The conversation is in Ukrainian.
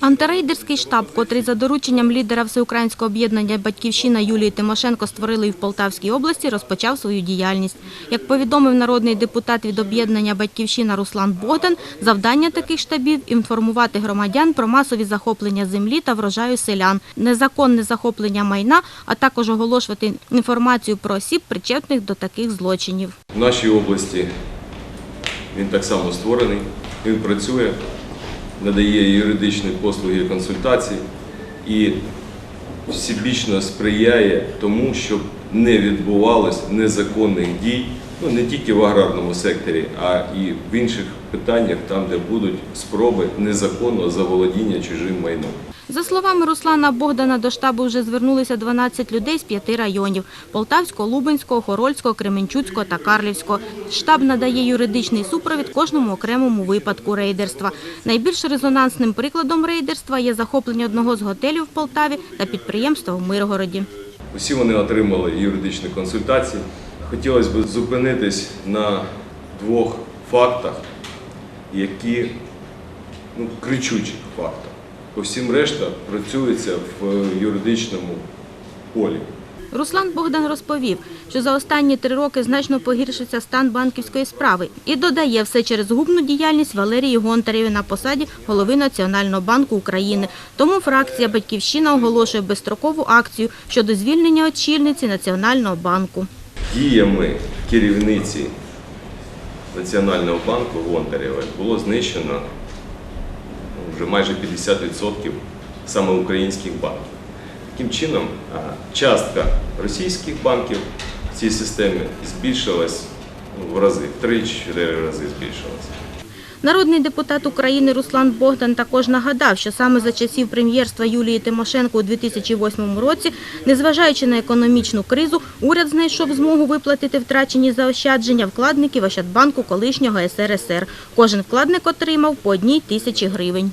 Антирейдерський штаб, котрий за дорученням лідера Всеукраїнського об'єднання «Батьківщина» Юлії Тимошенко створили і в Полтавській області, розпочав свою діяльність. Як повідомив народний депутат від об'єднання «Батьківщина» Руслан Богдан, завдання таких штабів – інформувати громадян про масові захоплення землі та врожаю селян, незаконне захоплення майна, а також оголошувати інформацію про осіб, причетних до таких злочинів. В нашій області він так само створений, він працює, надає юридичні послуги і консультації і всебічно сприяє тому, щоб не відбувалось незаконних дій, ну не тільки в аграрному секторі, а і в інших питаннях, там, де будуть спроби незаконного заволодіння чужим майном. За словами Руслана Богдана, до штабу вже звернулися 12 людей з п'яти районів – Полтавського, Лубенського, Хорольського, Кременчуцького та Карлівського. Штаб надає юридичний супровід кожному окремому випадку рейдерства. Найбільш резонансним прикладом рейдерства є захоплення одного з готелів в Полтаві та підприємства в Миргороді. Усі вони отримали юридичні консультації. Хотілося б зупинитись на двох фактах, які ну, кричучих фактах. По всім решта працюється в юридичному полі. Руслан Богдан розповів, що за останні три роки значно погіршився стан банківської справи і додає все через губну діяльність Валерії Гонтарєвої на посаді голови Національного банку України. Тому фракція «Батьківщина» оголошує безстрокову акцію щодо звільнення очільниці Національного банку. Діями керівниці Національного банку Гонтарєвої було знищено ну, вже майже 50% саме українських банків. Таким чином, частка російських банків в цій системі збільшилась ну, в рази, в 3-4 рази збільшилась. Народний депутат України Руслан Богдан також нагадав, що саме за часів прем'єрства Юлії Тимошенко у 2008 році, незважаючи на економічну кризу, уряд знайшов змогу виплатити втрачені заощадження вкладників Ощадбанку колишнього СРСР. Кожен вкладник отримав по одній тисячі гривень.